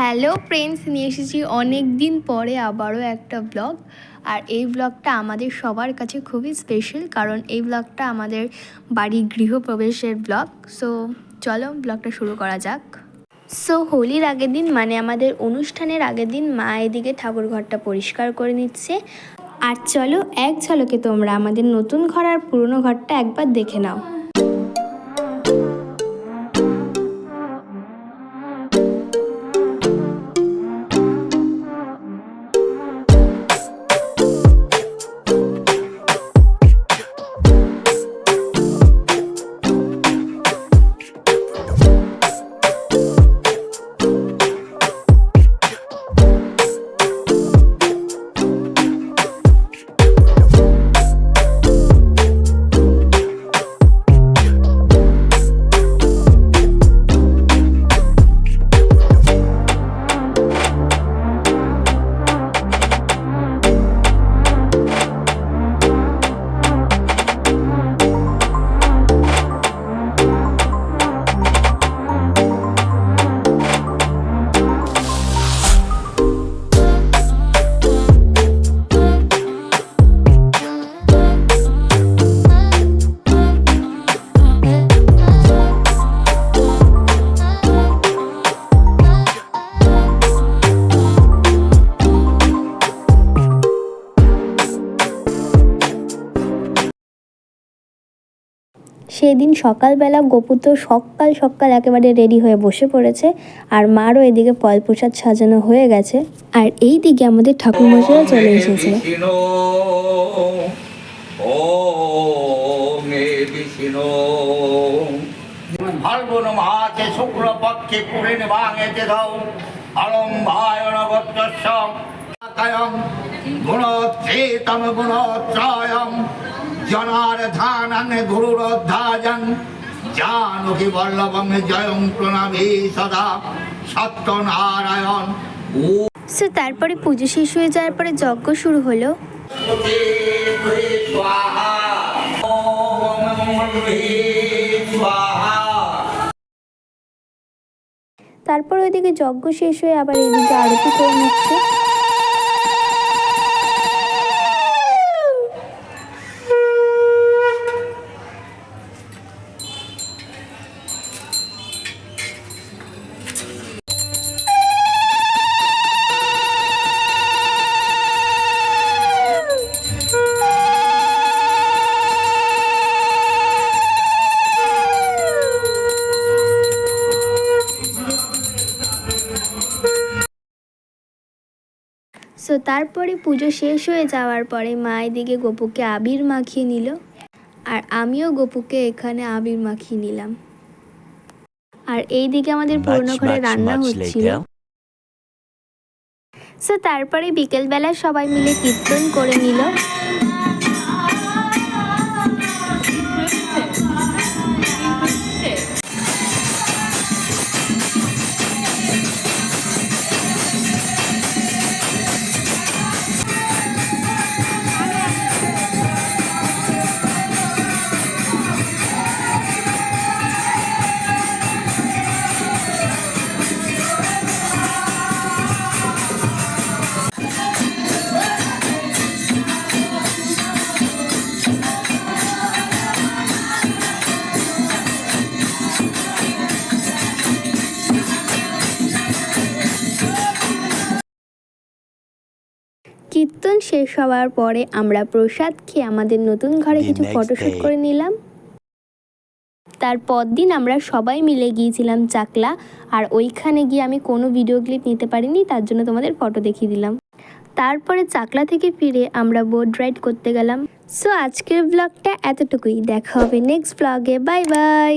Hello friends, নিয়ে এসেছি অনেক দিন পরে আবারও একটা ব্লগ। আর এই ব্লগটা আমাদের সবার কাছে খুবই স্পেশাল কারণ এই ব্লগটা আমাদের বাড়ি গৃহপ্রবেশের ব্লগ। সো চলো ব্লগটা শুরু করা যাক। সো হোলির আগের দিন মানে আমাদের অনুষ্ঠানের আগের দিন মা এদিকে ঠাকুর ঘরটা পরিষ্কার করে নিচ্ছে। আর চলো, এক ঝলকে তোমরা আমাদের নতুন ঘর আর পুরনো ঘরটা একবার দেখে নাও। সেদিন সকালবেলা গপু তো সকাল সকাল একেবারে রেডি হয়ে বসে পড়েছে, আর মারও এদিকে পয়ল প্রসাদ সাজানো হয়ে গেছে। আর এই দিকে আমাদের ঠাকুর ঠাকুরমশাইও চলে এসেছে। জনার্ধানং গুরুরধ্যাজং জানকী বল্লভং জয়ং প্রণামী সদা। সত্যনারায়ণ। সো তারপরে পুজো শেষ হয়ে যাওয়ার পরে যজ্ঞ শুরু হলো। তারপর ওইদিকে যজ্ঞ শেষ হয়ে আবার এদিকে আরতি করে নিচ্ছে। সো তারপরে পুজো শেষ হয়ে যাওয়ার পরে মা এদিকে গপুকে আবির মাখিয়ে নিল। আর আমিও গপুকে এখানে আবির মাখিয়ে নিলাম। আর এই দিকে আমাদের পুরনো ঘরে রান্না হচ্ছিল. সো তারপরে বিকেলবেলা সবাই মিলে কীর্তন করে নিল। কীর্তন শেষ হওয়ার পরে আমরা প্রসাদ খেয়ে আমাদের নতুন ঘরে কিছু ফটোশ্যুট করে নিলাম। তারপর দিন আমরা সবাই মিলে গিয়েছিলাম চাকলা আর ওইখানে গিয়ে আমি কোনো ভিডিও ক্লিপ নিতে পারিনি তার জন্য তোমাদের ফটো দেখিয়ে দিলাম। তারপরে চাকলা থেকে ফিরে আমরা বোট রাইড করতে গেলাম। সো আজকের ব্লগটা এতটুকুই। দেখা হবে নেক্সট ব্লগে বাই বাই